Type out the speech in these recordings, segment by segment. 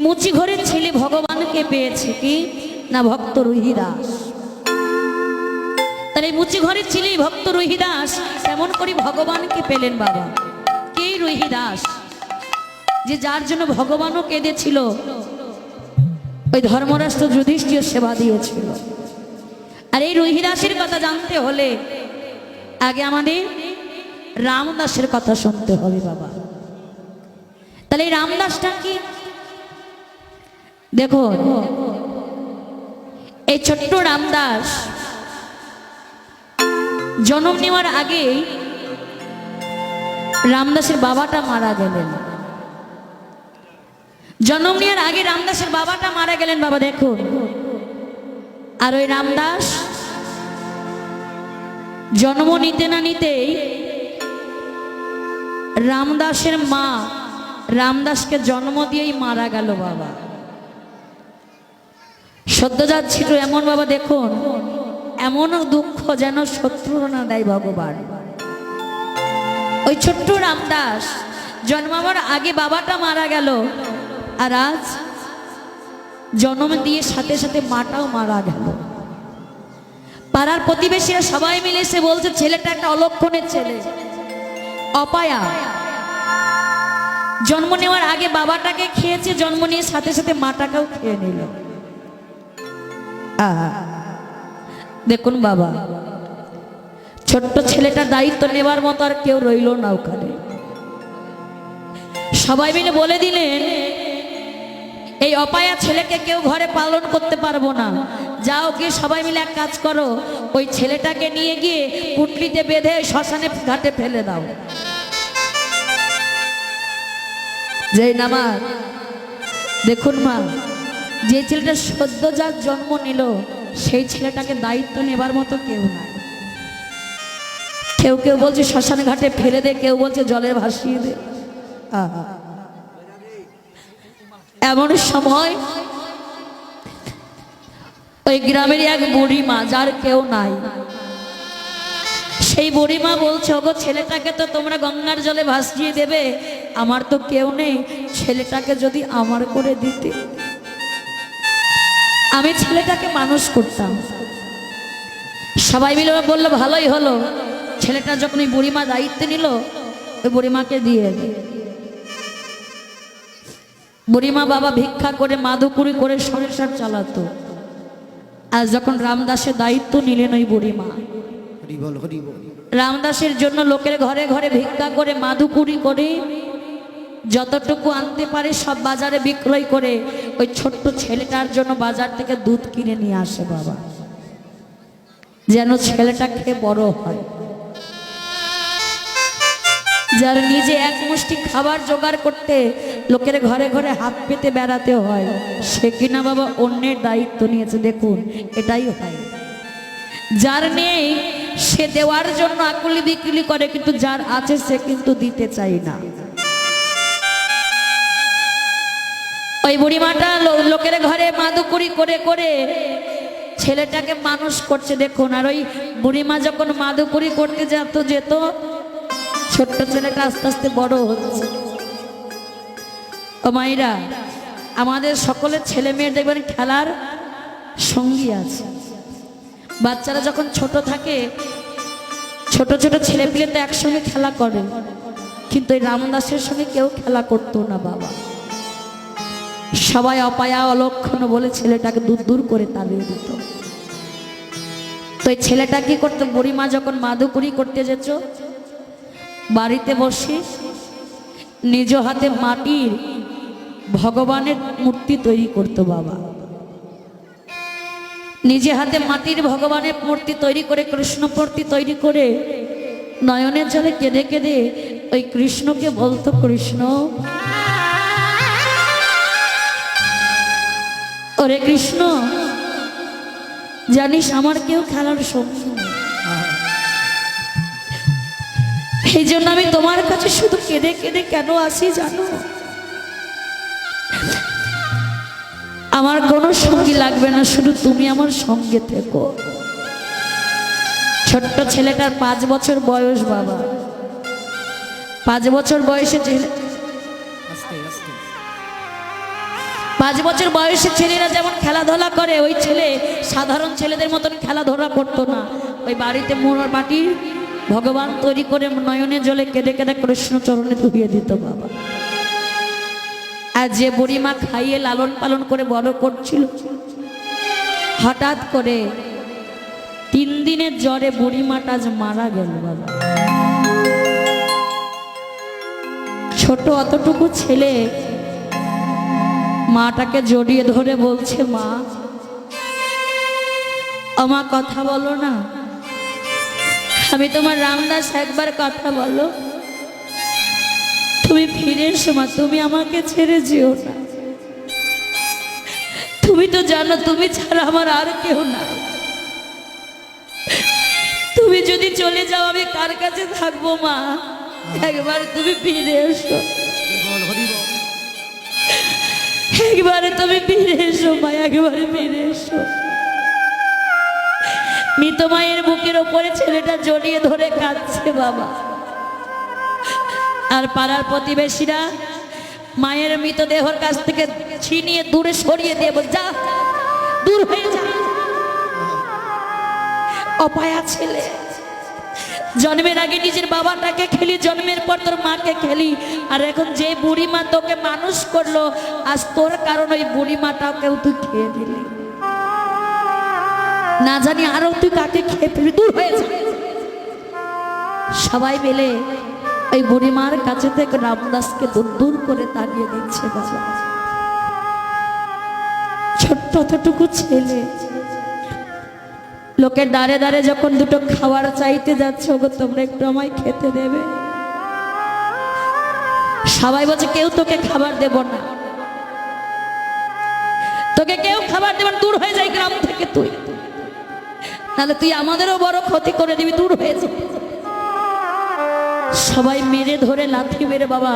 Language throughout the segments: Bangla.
মুচি ঘরের ছেলে ভগবানকে পেয়েছে কি? না ভক্ত রুহিদাস। তার এই মুচি ঘরের ছেলে ভক্ত রুহিদাস কেমন করে ভগবানকে পেলেন বাবা। কে রুহিদাস? যে যার জন্য ভগবানও কেঁদেছিল, ওই ধর্মরাষ্ট্র যুধিষ্ঠির সেবা দিয়েছিল। আর এই রুহিদাসের কথা জানতে হলে আগে আমাদের রামদাসের কথা শুনতে হবে বাবা। তাহলে রামদাসটা কি? দেখুন এই ছোট্ট রামদাস জন্ম নেওয়ার আগে রামদাসের বাবাটা মারা গেলেন। জন্ম নেওয়ার আগে রামদাসের বাবাটা মারা গেলেন, বাবা দেখো। আর ওই রামদাস জন্ম নিতে না নিতেই রামদাসের মা রামদাসকে জন্ম দিয়েই মারা গেল, বাবা। সদ্যজাত ছিল এমন বাবা, দেখুন, এমন দুঃখ যেন শত্রুরা না দেয় ভগবান। ওই ছোট্ট রামদাস জন্মাবার আগে বাবাটা মারা গেল, আর আজ জন্ম দিয়ে সাথে সাথে মাটাও মারা গেল। পাড়ার প্রতিবেশীরা সবাই মিলে এসে বলছে, ছেলেটা একটা অলক্ষণের ছেলে, অপায়া। জন্ম নেওয়ার আগে বাবাটাকে খেয়েছে, জন্ম নিয়ে সাথে সাথে মাটাকেও খেয়ে নিল। দেখুন বাবা, ছোট্ট ছেলেটার দায়িত্ব নেবার মতো আর কেউ রইল না ওখানে। সবাই মিলে বলে দিলেন, এই অপায়া ছেলেকে কেউ ঘরে পালন করতে পারব না। যাও গিয়ে সবাই মিলে এক কাজ করো, ওই ছেলেটাকে নিয়ে গিয়ে পুটলিতে বেঁধে শ্মশানে ঘাটে ফেলে দাও। যেই নামার দেখুন মা যে ছেলেটা সদ্য যার জন্ম নিল, সেই ছেলেটাকে দায়িত্ব নেবার মতো কেউ নাই। কেউ কেউ বলছে, শ্মশান ঘাটে ফেলে দে। কেউ বলছে, জলে ভাসিয়ে দে। এমন সময় ওই গ্রামের এক বুড়িমা, যার কেউ নাই। সেই বুড়িমা বলছে, ওগো ছেলেটাকে তো তোমরা গঙ্গার জলে ভাসিয়ে দেবে, আমার তো কেউ নেই। ছেলেটাকে যদি আমার করে দিতে। আমি ছেলেটাকে মানুষ করতাম। সবাই মিলে বলল ভালোই হলো। ছেলেটা যখন ওই বুড়িমা দায়িত্ব নিল ওই বুড়িমাকে দিয়ে বুড়িমা বাবা ভিক্ষা করে মাদুকুরি করে সংসার চালাতো। আর যখন রামদাসের দায়িত্ব নিলেন ওই বুড়িমা রামদাসের জন্য লোকের ঘরে ঘরে ভিক্ষা করে মাদুকুরি করে যতটুকু আনতে পারে সব বাজারে বিক্রয় করে ওই ছোট্ট ছেলেটার জন্য বাজার থেকে দুধ কিনে নিয়ে আসে বাবা। যেন ছেলেটা খেয়ে বড় হয়। যার নিজে এক মুষ্টি খাবার জোগাড় করতে লোকের ঘরে ঘরে হাত পেতে বেড়াতে হয়, সে কিনা বাবা অন্যের দায়িত্ব নিয়েছে, দেখুন, এটাই হয়। যার নেই, সে দেওয়ার জন্য আকুলি বিকুলি করে, কিন্তু যার আছে সে কিন্তু দিতে চাই না। ওই বুড়িমাটা লোকের ঘরে মাদুকুরি করে করে ছেলেটাকে মানুষ করছে, দেখুন। আর ওই বুড়িমা যখন মাদুকুরি করতে যেত যেত, ছোট্ট ছেলেটা আস্তে আস্তে বড় হচ্ছে। ও মাইরা, আমাদের সকলের ছেলে মেয়ের দেখবেন খেলার সঙ্গী আছে। বাচ্চারা যখন ছোট থাকে, ছোট ছোট ছেলে তো একসঙ্গে খেলা করে। কিন্তু এই রামদাসের সঙ্গে কেউ খেলা করতো না, বাবা। সবাই অপায়া অলক্ষণ বলে ছেলেটাকে দূর দূর করে তাড়িয়ে দিত। তো ছেলেটা কি করতো? বুড়িমা যখন মাদুকুরি করতে যেত, বাড়িতে বসে নিজ হাতে মাটির ভগবানের মূর্তি তৈরি করতো বাবা। নিজে হাতে মাটির ভগবানের মূর্তি তৈরি করে, কৃষ্ণ মূর্তি তৈরি করে নয়নের জলে কেঁদে কেঁদে ওই কৃষ্ণকে বলতো, কৃষ্ণ ওরে কৃষ্ণ, জানিস আমার কেউ খেলার সঙ্গী। এই জন্য আমি তোমার কাছে শুধু কেঁদে কেঁদে কেন আসি জানো? আমার কোনো সঙ্গী লাগবে না, শুধু তুমি আমার সঙ্গে থেকো। ছোট্ট ছেলেটার পাঁচ বছর বয়স, বাবা। পাঁচ বছর বয়সে ছেলে পাঁচ বছর বয়সী ছেলেরা যেমন খেলাধুলা করে, ওই ছেলে সাধারণ ছেলেদের মতন খেলাধুলা করতো না। ওই বাড়িতে মোড় মাটি ভগবান তৈরি করে নয়নে জলে কেঁদে কেঁদে কৃষ্ণ চরণে ধুইয়ে দিত বাবা। আর যে বুড়িমা খাইয়ে লালন পালন করে বড় করছিল, হঠাৎ করে তিন দিনের জ্বরে বুড়িমাটা আজ মারা গেল বাবা। ছোট অতটুকু ছেলে মাটাকে জড়িয়ে ধরে বলছে, মা, আমার কথা বলো না। আমি তোমার রামদাস একবার কথা বলো। তুমি ফিরে এসো, মা, তুমি আমাকে ছেড়ে যেও না। তুমি তো জানো, তুমি ছাড়া আমার আর কেউ না। তুমি যদি চলে যাও, আমি কার কাছে থাকব, মা? একবার তুমি ফিরে এসো। একবারে তুমি ফিরে এসো, মা, একবারে ফিরে এসো। মৃত মায়ের বুকের ওপরে ছেলেটা জড়িয়ে ধরে কাঁদছে, বাবা। আর পাড়ার প্রতিবেশীরা মায়ের মৃতদেহর কাছ থেকে ছিনিয়ে দূরে সরিয়ে দিয়ে বল, যা, দূর হয়ে যা। অপায়া ছেলে। জন্মের আগে নিজের বাবাটাকে খেলি, জন্মের পর তোর মাকে খেলি। আর এখন যে বুড়ি মা তোকে মানুষ করল, আজ তোর কারণ ওই বুড়ি মাটাকেও তুই খেয়ে দিলি না জানি আরও তুই কাকে খেয়ে ফেলবি, দূর হয়ে সবাই মিলে ওই বুড়িমার কাছে থেকে রামদাসকে দূর দূর করে তাড়িয়ে দিচ্ছে ছোট্ট অতটুকু ছেলে। লোকের দাঁড়ে দাঁড়ে যখন দুটো খাবার চাইতে যাচ্ছে ওগো তোমরা একটু আমায় খেতে দেবে। সবাই বলছে কেউ তোকে খাবার দেব না। তোকে কেউ খাবার দেবে না, দূর হয়ে যায় গ্রাম থেকে তুই। নাহলে তুই আমাদেরও বড় ক্ষতি করে দিবি দূর হয়ে যা। সবাই মেরে ধরে লাথি মেরে বাবা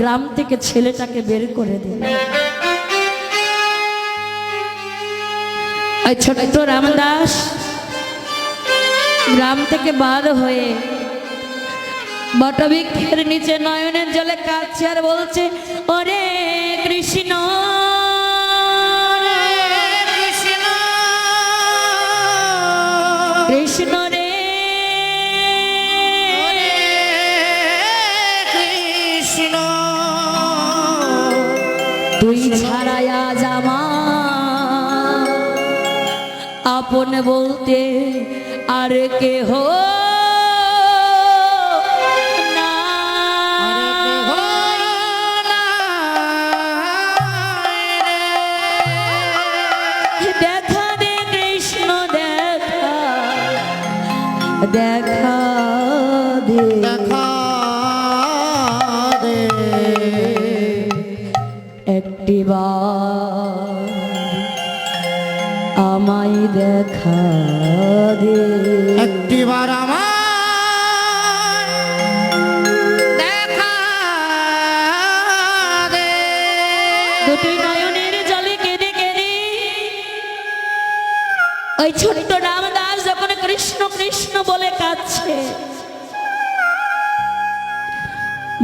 গ্রাম থেকে ছেলেটাকে বের করে দিল ছোট্ট রামদাস গ্রাম থেকে বার হয়ে বটবৃক্ষের নিচে নয়নের জলে কাঁদছে আর বলছে ওরে কৃষ্ণ কৃষ্ণ কৃষ্ণ রে কৃষ্ণ তুই ছাড়ায়া জামা আপন বলতে আর কে হো দেখা দে কৃষ্ণ দেখা দে। একটি আমায় দেখা দে।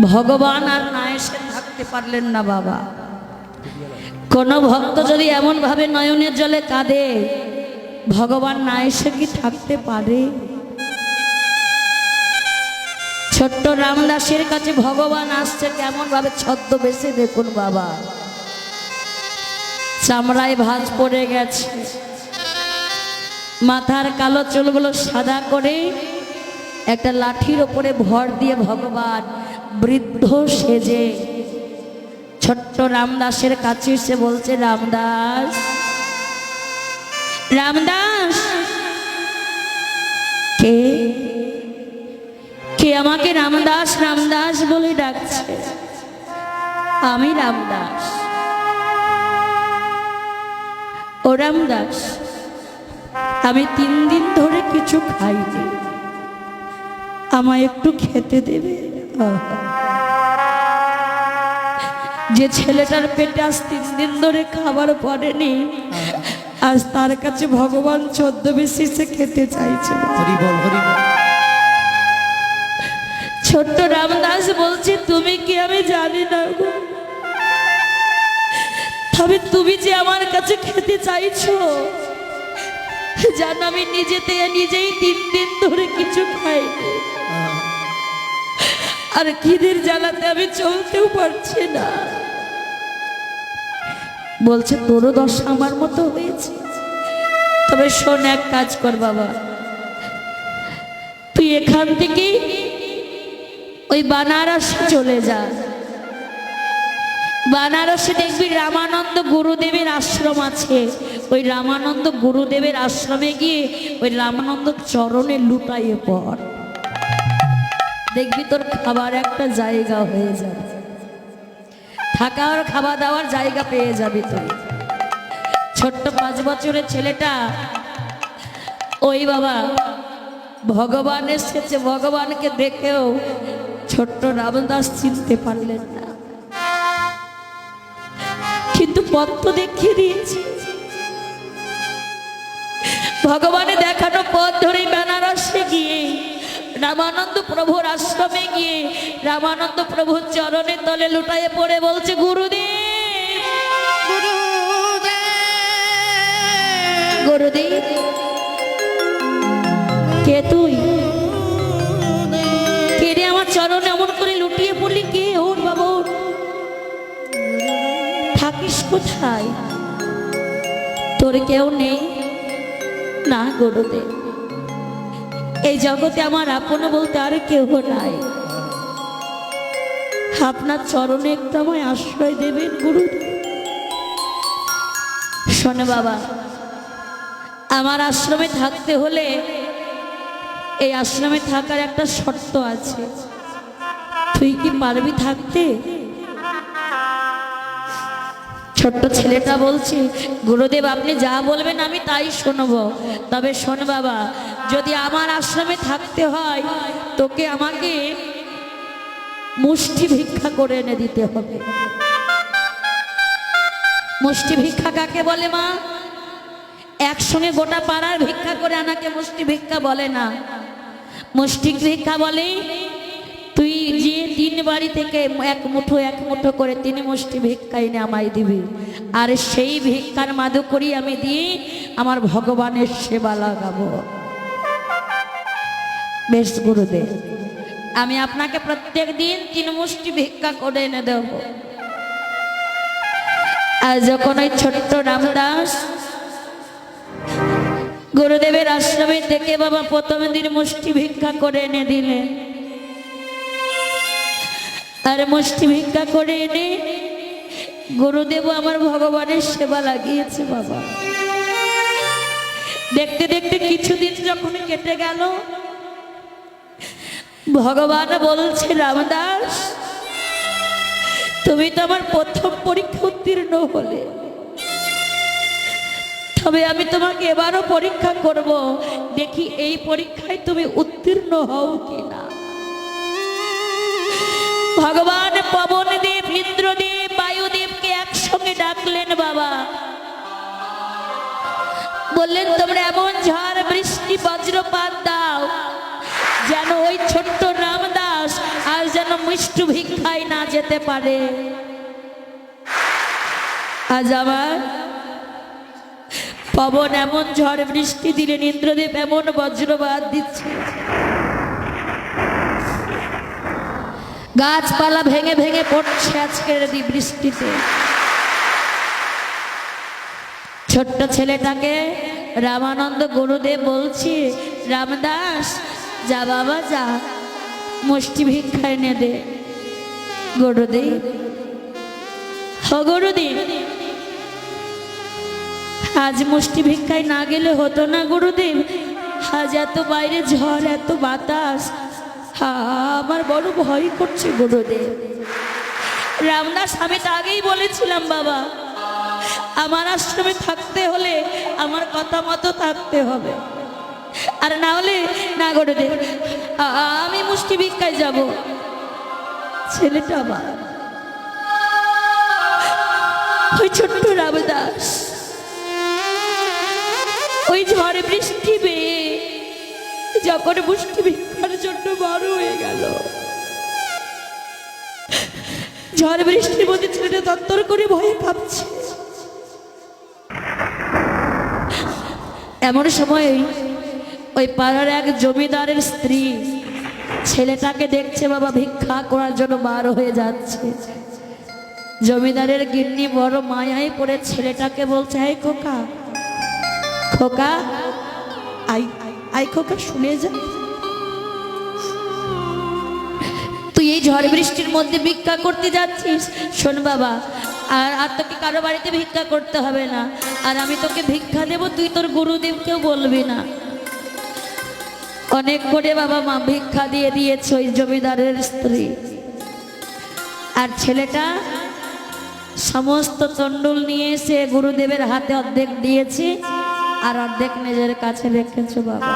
ভগবান আর না এসে থাকতে পারলেন না বাবা। কোন ভক্ত যদি এমন ভাবে নয়নের জলে কাঁদে, ভগবান না এসে কি থাকতে পারে? ছোট্ট রামদাসের কাছে ভগবান আসছে কেমন ভাবে ছদ্মবেশে দেখুন বাবা। চামড়ায় ভাঁজ পড়ে গেছে। মাথার কালো চুলগুলো সাদা করে একটা লাঠির ওপরে ভর দিয়ে ভগবান বৃদ্ধ সেজে, ছোট্ট রামদাসের কাছে এসে বলছে, রামদাস রামদাস, কে? কে আমাকে রামদাস রামদাস বলে ডাকছে? আমি রামদাস। ও রামদাস, আমি তিন দিন ধরে কিছু খাইনি। আমায় একটু খেতে দেবে। যে ছেলেটার পেটে আজ তিন দিন ধরে খাবার পড়েনি আজ তার কাছে ভগবান ছদ্মবেশী সে খেতে চাইছে। ছোট্ট রামদাস বলছে তুমি কি আমি জানি না গো? তবে তুমি যে আমার কাছে খেতে চাইছো জানো আমি নিজেতে নিজেই তিন দিন ধরে কিছু খাইনি। আর খিদের জ্বালাতে আমি চলতেও পারছি না। বলছে তোরও দশা আমার মতো হয়েছে। তবে শোন এক কাজ কর বাবা। তুই এখান থেকে ওই বানারসে চলে যা। বানারসে দেখবি রামানন্দ গুরুদেবের আশ্রম আছে। ওই রামানন্দ গুরুদেবের আশ্রমে গিয়ে ওই রামানন্দ চরণে লুটাইয়ে পড়। দেখবি তোর খাবার একটা জায়গা হয়ে যাবে। থাকার খাওয়া দাওয়ার জায়গা পেয়ে যাবি তুই। ছোট্ট পাঁচ বছরের ছেলেটা, ওই বাবা, ভগবান এসেছে, ভগবানকে দেখেও ছোট্ট রামদাস চিনতে পারলেন না। কিন্তু পথ তো দেখিয়ে দিয়েছে। ভগবানে দেখানো পথ ধরে বেনারসে গিয়ে রামানন্দ প্রভুর আশ্রমে গিয়ে রামানন্দ প্রভুর চরণে তলে লুটায়ে পড়ে বলছে গুরুদেব গুরুদেব কে তুই? কে রে আমার চরণে এমন করে লুটিয়ে পড়লি? কে ওর বাবা? থাকিস কোথায়? তোর কেউ নেই? না গুরুদেব। এই জগতে আমার আপন বলতে আর কেউ নাই। আপনার চরণে একটু আমায় আশ্রয় দেবেন গুরু। শোনে বাবা, আমার আশ্রমে থাকতে হলে এই আশ্রমে থাকার একটা শর্ত আছে। তুই কি পারবি থাকতে? ছোট্ট ছেলেটা বলছে, গুরুদেব, আপনি যা বলবেন আমি তাই শুনব। তবে শোন বাবা, যদি আমার আশ্রমে থাকতে হয়, তোকে আমাকে মুষ্টি ভিক্ষা করে এনে দিতে হবে। মুষ্টি ভিক্ষা কাকে বলে মা? একসঙ্গে গোটা পাড়ার ভিক্ষা করে আনাকে মুষ্টি ভিক্ষা বলে না। মুষ্টি ভিক্ষা বলে, তুই তিন বাড়ি থেকে এক মুঠো এক মুঠো করে তিন মুষ্টি ভিক্ষা এনে আমায় দিবি। আর সেই ভিক্ষার মাদু করি আমি দিয়ে আমার ভগবানের সেবা লাগাবো। বেশ গুরুদেব, আমি আপনাকে প্রত্যেক দিন তিন মুষ্টি ভিক্ষা করে এনে দেব। আর যখন ওই ছোট্ট রামদাস গুরুদেবের আশ্রমে থেকে বাবা প্রথম দিন মুষ্টি ভিক্ষা করে এনে দিলেন আর মুষ্টি ভিক্ষা করে এনে গুরুদেব আমার ভগবানের সেবা লাগিয়েছে বাবা। দেখতে দেখতে কিছুদিন যখন কেটে গেল, ভগবান বলছে, রামদাস, তুমি তো আমার প্রথম পরীক্ষা উত্তীর্ণ হলে। তবে আমি তোমাকে এবারও পরীক্ষা করব। দেখি এই পরীক্ষায় তুমি উত্তীর্ণ হও কিনা। ভগবান পবনদেব ইন্দ্রদেব, বায়ুদেবকে একসঙ্গে ডাকলেন বাবা। বললেন, তোমরা এমন ঝড়, বৃষ্টি, বজ্রপাত দাও, যেন ওই ছোট্ট রামদাস আর যেন মিষ্টু ভিক্ষায় না যেতে পারে। আজ আমার পবন এমন ঝড়, বৃষ্টি দিলেন, ইন্দ্রদেব এমন বজ্রপাত দিচ্ছে গাছপালা ভেঙে ভেঙে পড়ছে আজকের বৃষ্টিতে। ছোট্ট ছেলেটাকে রামানন্দ গুরুদেব বলছি, রামদাস, যা বাবা, যা। মুষ্টি ভিক্ষা এনে দে। গুরুদেব, হ গুরুদেব। আজ মুষ্টি ভিক্ষায় না গেলে হতো না গুরুদেব। আজ এত বাইরে ঝড়, এত বাতাস। আমার বড় ভয় করছে গুরুদেব। রামদাস, আমি তো আগেই বলেছিলাম, বাবা, আমার আশ্রমে থাকতে হলে আমার কথা মতো থাকতে হবে। আর না হলে, না গুরুদেব, আমি মুষ্টি ভিক্ষায় যাব। ছেলেটা আমার ওই ছোট্ট রামদাস, ওই ঝড়ে বৃষ্টি পেয়ে যখন মুষ্টি ভিক্ষার জন্য বড় হয়ে গেল। ঝড় বৃষ্টির মধ্যে ছেলেটা তত্তর করে ভয়ে কাঁপছে। এমন সময় ওই পাড়ার এক জমিদারের স্ত্রী ছেলেটাকে দেখছে, বাবা, ভিক্ষা করার জন্য বার হয়ে যাচ্ছে। জমিদারের গিন্নি বড় মায়াই পড়ে ছেলেটাকে বলছে খোকা খোকা, আই আই শুনে যা। তুই এই ঝড় বৃষ্টির মধ্যে ভিক্ষা করতে যাচ্ছিস? শোন বাবা, আর আর তোকে কারও বাড়িতে ভিক্ষা করতে হবে না। আর আমি তোকে ভিক্ষা দেব, তুই তোর গুরুদেবকেও বলবি না। অনেক করে বাবা মা ভিক্ষা দিয়ে দিয়েছে ওই জমিদারের স্ত্রী। আর ছেলেটা সমস্ত তন্ডুল নিয়ে এসে গুরুদেবের হাতে অর্ধেক দিয়েছে। আর অর্ধেক নিজের কাছে রেখেছে বাবা।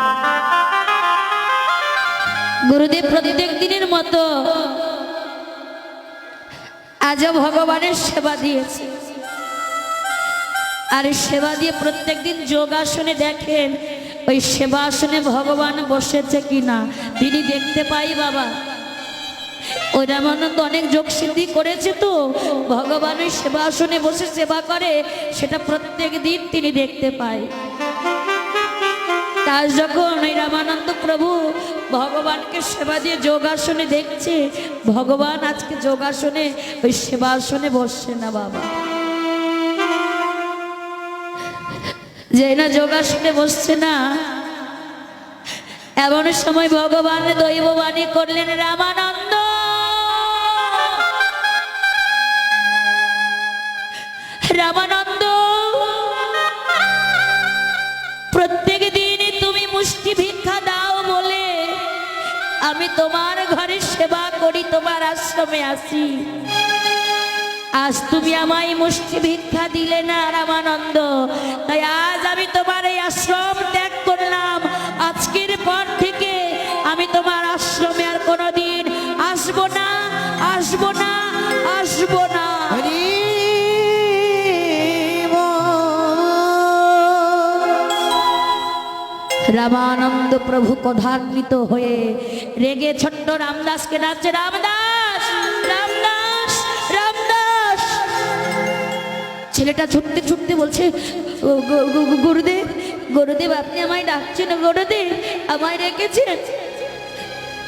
গুরুদেব প্রত্যেক দিনের মতো আজও ভগবানের সেবা দিয়েছে। আর সেবা দিয়ে প্রত্যেক দিন যোগাসনে দেখেন, ওই সেবা আসনে ভগবান বসেছে কিনা। তিনি দেখতে পাই বাবা। ওই রামানন্দ অনেক যোগ সিদ্ধি করেছে তো। ভগবান ওই সেবা আসনে বসে সেবা করে, সেটা প্রত্যেক দিন তিনি দেখতে পায়। আজ যখন ওই রামানন্দ প্রভু ভগবানকে সেবা দিয়ে যোগাসনে দেখছে, ভগবান আজকে যোগাসনে ওই সেবাসনে বসছে না বাবা। যে না যোগাসনে বসছে না। এমন সময় ভগবান দৈববাণী করলেন রামানন্দ। রামানন্দ। প্রত্যেক তুমি মুষ্টি ভিক্ষা দাও বলে আমি তোমার ঘরে সেবা করি, তোমার আশ্রমে আসি। আজ তুমি আমায় মুষ্টি ভিক্ষা দিলে না রামানন্দ, তাই আজ আমি তোমার এই আশ্রম ত্যাগ করলাম। আজকের পর থেকে আমি তোমার আশ্রমে আর কোনোদিন আসব না আসব না আসব না। রামানন্দ প্রভু ক্রধান্বিত হয়ে রেগে ছোট্ট রামদাসকে ডাকছে, রামদাস রামদাস রামদাস! ছেলেটা ছুটতে ছুটতে বলছে, "ও, গু- গু- গু- গুরুদেব গুরুদেব, আপনি আমায় ডাকছেন, গুরুদেব, আমায় রেখেছেন।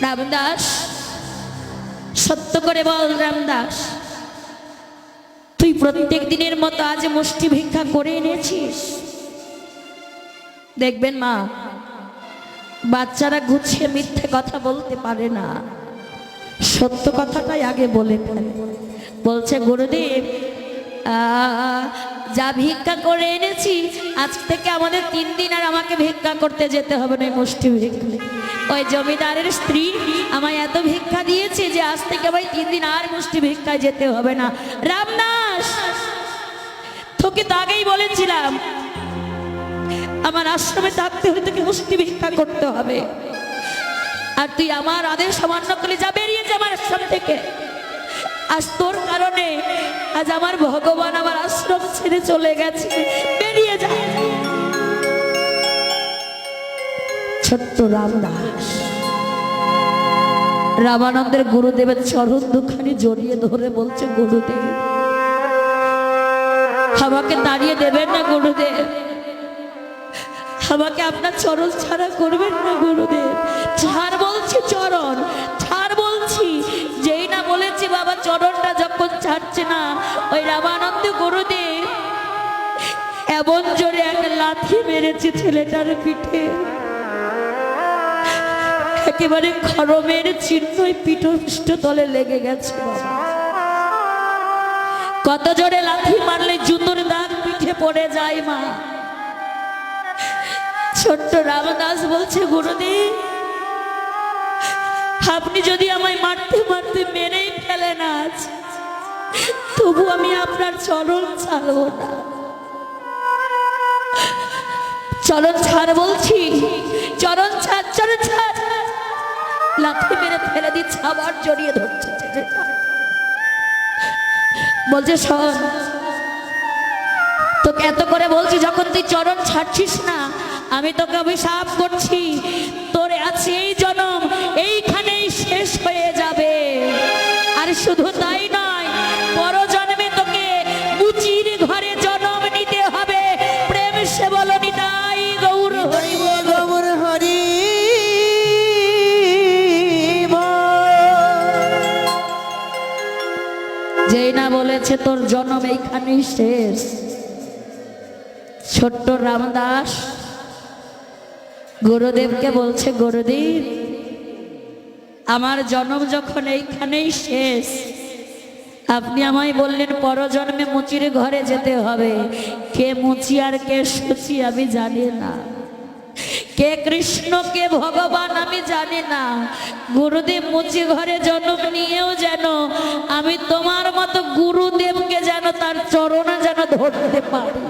রামদাস, সত্য করে বল রামদাস, তুই প্রত্যেক দিনের মতো আজ মুষ্টি ভিক্ষা করে এনেছিস। দেখবেন মা বাচ্চারা গুছিয়ে মিথ্যে কথা বলতে পারে না। সত্য কথাটাই আগে বলে ফেলে। বলছে, গুরুদেব যা ভিক্ষা করে এনেছি, আজ থেকে আমাদের তিন দিন আর আমাকে ভিক্ষা করতে যেতে হবে না মুষ্টি ভিক্ষা ওই জমিদারের স্ত্রী আমায় এত ভিক্ষা দিয়েছে যে আজ থেকে আমায় তিন দিন আর মুষ্টি ভিক্ষায় যেতে হবে না। রামদাস, তোকে তো আগেই বলেছিলাম আমার আশ্রমে থাকতে হলে তোকে মুষ্টি ভিক্ষা করতে হবে। আর তুই আমার আদেশ অমান্য করলে যা বেরিয়ে যা আমার আশ্রম থেকে। আজ তোর কারণে আজ আমার ভগবান আমার আশ্রম ছেড়ে চলে গেছে। বেরিয়ে যা। ছোট্ট রামদাস, রামানন্দের গুরুদেবের চরণ দুখানি জড়িয়ে ধরে বলছে, গুরুদেব, আমাকে দাঁড়িয়ে দেবেন না, গুরুদেব। আমাকে আপনার চরণ ছাড়া করবেন না, গুরুদেব। ছাড় বলছি চরণ, ছাড় বলছি। যেই না বলেছি বাবা, চরণটা যখন ছাড়ছে না, ওই রামানন্দ গুরুদেব এমন জোরে এক লাথি মেরেছে ছেলেটার পিঠে। একেবারে খরমের চিহ্ন পিঠষ্ট তলে লেগে গেছে কত জোরে লাথি মারলে জুতোর দাগ পিঠে পড়ে যায় মা। ছোট্ট রামদাস বলছে গুরুদেব আপনি যদি আমায় মারতে মারতে মেরেই ফেলেন আজ, তবু আমি আপনার চরণ ছাড়ব না। চরণ ছাড় বলছি, চরণ ছাড় চরণ ছাড়। লাথি মেরে ফেলে দিচ্ছে, আবার জড়িয়ে ধরছে বলছে, শোন, তোকে এত করে বলছি, যখন তুই চরণ ছাড়ছিস না আমি তোকে অভিশাপ করছি। তোর আছে এই জনম এইখানেই শেষ হয়ে যাবে। আর শুধু তাই নয় পর জন্মে তোকে মুচির ঘরে জনম নিতে হবে। প্রেম সে বলো নিতাই গৌর হরি গৌর হরি যেই না বলেছে তোর জনম এইখানেই শেষ। ছোট্ট রামদাস। গুরুদেবকে বলছে গুরুদেব আমার জন্ম যখন এইখানেই শেষ, আপনি আমায় বললেন পরজন্মে মুচির ঘরে যেতে হবে। কে মুচি আর কে সুচি আমি জানি না। কে কৃষ্ণ, কে ভগবান আমি জানি না। গুরুদেব মুচি ঘরে জন্ম নিয়েও যেন আমি তোমার মতো গুরুদেবকে যেন তার চরণে যেন ধরতে পারি।